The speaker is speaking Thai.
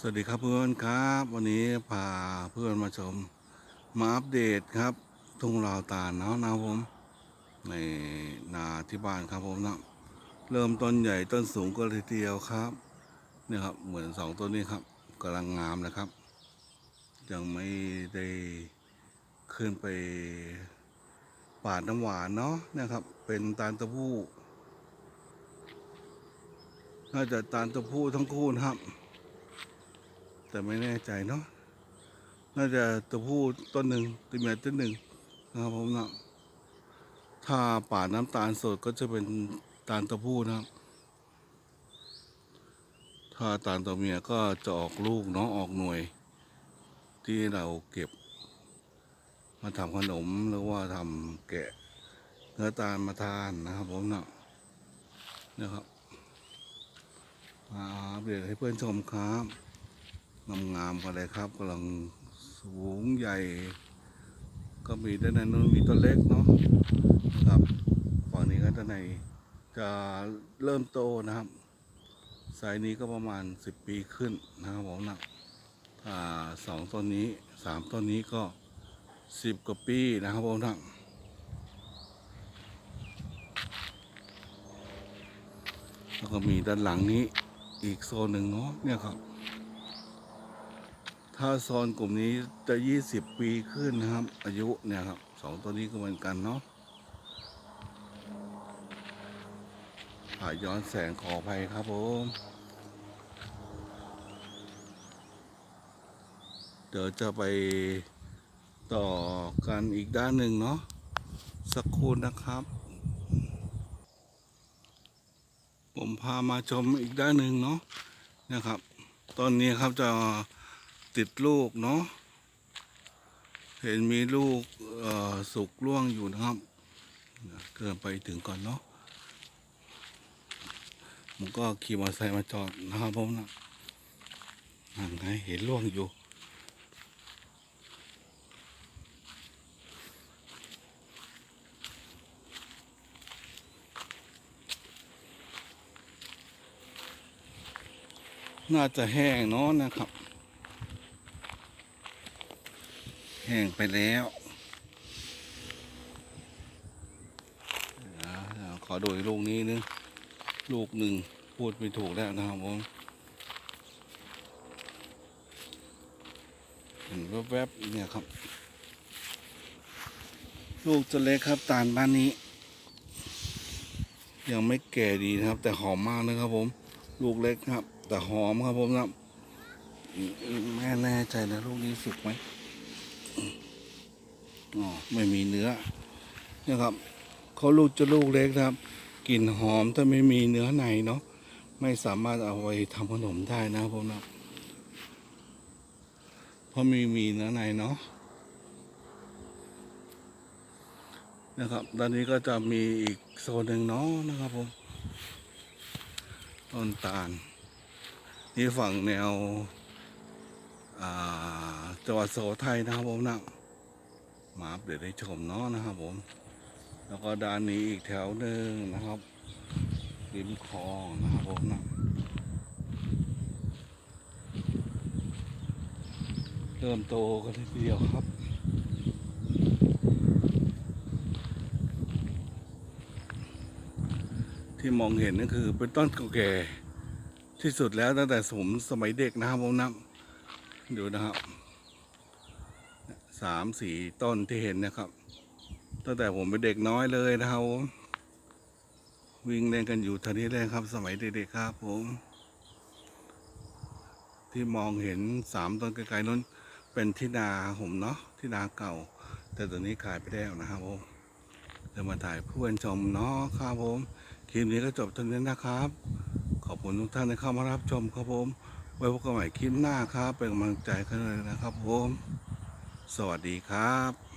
สวัสดีครับเพื่อนครับ วันนี้พาเพื่อนมาชม มาอัปเดตครับ ทุ่งลาวตาลเนาะนะผม ในนาที่บ้านครับผมนะเริ่มต้นใหญ่ต้นสูงก็เลยเดียวครับ เนี่ยครับเหมือนสองต้นนี้ครับกำลังงามนะครับ ยังไม่ได้ขึ้นไปปาดน้ำหวานเนาะนะครับ เป็นตาลตะพูน่าจะตาลตะพูทั้งคู่นะครับ แต่ไม่แน่ใจเนาะน่าจะตัวผู้ต้นหนึ่งตัวเมียต้นหนึ่งนะครับผมนะถ้าป่าน้ำตาลสดก็จะเป็นตาลตัวผู้นะครับ ถ้าตาลตัวเมียก็จะออกลูกเนาะออกหน่วย ที่เราเก็บ มาทำขนมหรือว่าทำแกะเนื้อตาลมาทานนะครับผมนะนะครับมาอัปเดตให้เพื่อนชมครับ งามๆกันเลยครับกำลังสูงใหญ่ ก็มีด้านในนู้นมีต้นเล็กเนาะนะครับฝั่งนี้ก็ด้านในจะเริ่มโตนะครับไซส์นี้ก็ประมาณ 10 ปีขึ้นนะครับผมนะถ้าสองต้นนี้สามต้นนี้ก็ 10 กว่าปีนะครับผมนะแล้วก็มีด้านหลังนี้อีกโซนหนึ่งเนาะเนี่ยครับ ถ้าโซนกลุ่มนี้จะ 20 ปีขึ้นนะครับ อายุเนี่ยครับสองตัวนี้ก็เหมือนกันเนาะผ่าย้อนแสงขออภัยครับผมเดี๋ยวจะไปต่อกันอีกด้านหนึ่งเนาะสักครู่นะครับ ผมพามาชมอีกด้านหนึ่งเนาะนะครับ ตอนนี้ครับจะ ติดลูกเนาะเห็นมีลูกสุกร่วงอยู่นะครับเดินไปถึงก่อนเนาะผมก็ขี่มอเตอร์ไซค์มาจอดนะครับผมนะนั่นไงเห็นร่วงอยู่น่าจะแห้งเนาะนะครับ แห้งไปแล้วเดี๋ยวเดี๋ยลูกนี้นึงลูกหนึ่งพูดไม่ถูกแล้วนะครับผมเห็นแวบๆเนี่ยครับ ลูกจะเล็กครับตาลบ้านนี้ ยังไม่แก่ดีนะครับ แต่หอมมากนะครับผม ลูกเล็กครับ แต่หอมครับผมนะแม่แน่ใจนะลูกนี้สุกไหม อ๋อไม่มีเนื้อนะครับเขาลูกจะลูกเล็กนะครับกลิ่นหอมแต่ไม่มีเนื้อในเนาะไม่สามารถเอาไปทำขนมได้นะครับผมนะเพราะไม่มีเนื้อในเนาะนะครับด้านนี้ก็จะมีอีกโซนหนึ่งเนาะนะครับผมต้นตาลนี่ฝั่งแนวอ่า จังหวัดสุโขทัยนะครับผมนะมาอัปเดตให้ชมเนาะนะครับผม แล้วก็ด้านนี้อีกแถวหนึ่งนะครับริมคลองนะครับผมนะเริ่มโตกันทีเดียวครับที่มองเห็นนั่นคือเป็นต้นเก่าแก่ที่สุดแล้วตั้งแต่สมสมัยเด็กนะครับผมนะดูนะครับ สามสี่ต้นที่เห็นนะครับ ตั้งแต่ผมเป็นเด็กน้อยเลยนะครับผมวิ่งเล่นกันอยู่ท่านี้เลยครับ สมัยเด็กๆครับผม ที่มองเห็นสามต้นไกลๆนั้นเป็นที่นาผมเนาะที่นาเก่า แต่ตอนนี้ขายไปแล้วนะครับผมจะมาถ่ายเพื่อนชมเนาะครับผมคลิปนี้ก็จบเท่านี้นะครับ ขอบคุณทุกท่านที่เข้ามารับชมครับผม ไว้พบกันใหม่คลิปหน้าครับ เป็นกำลังใจกันเลยนะครับผม สวัสดีครับ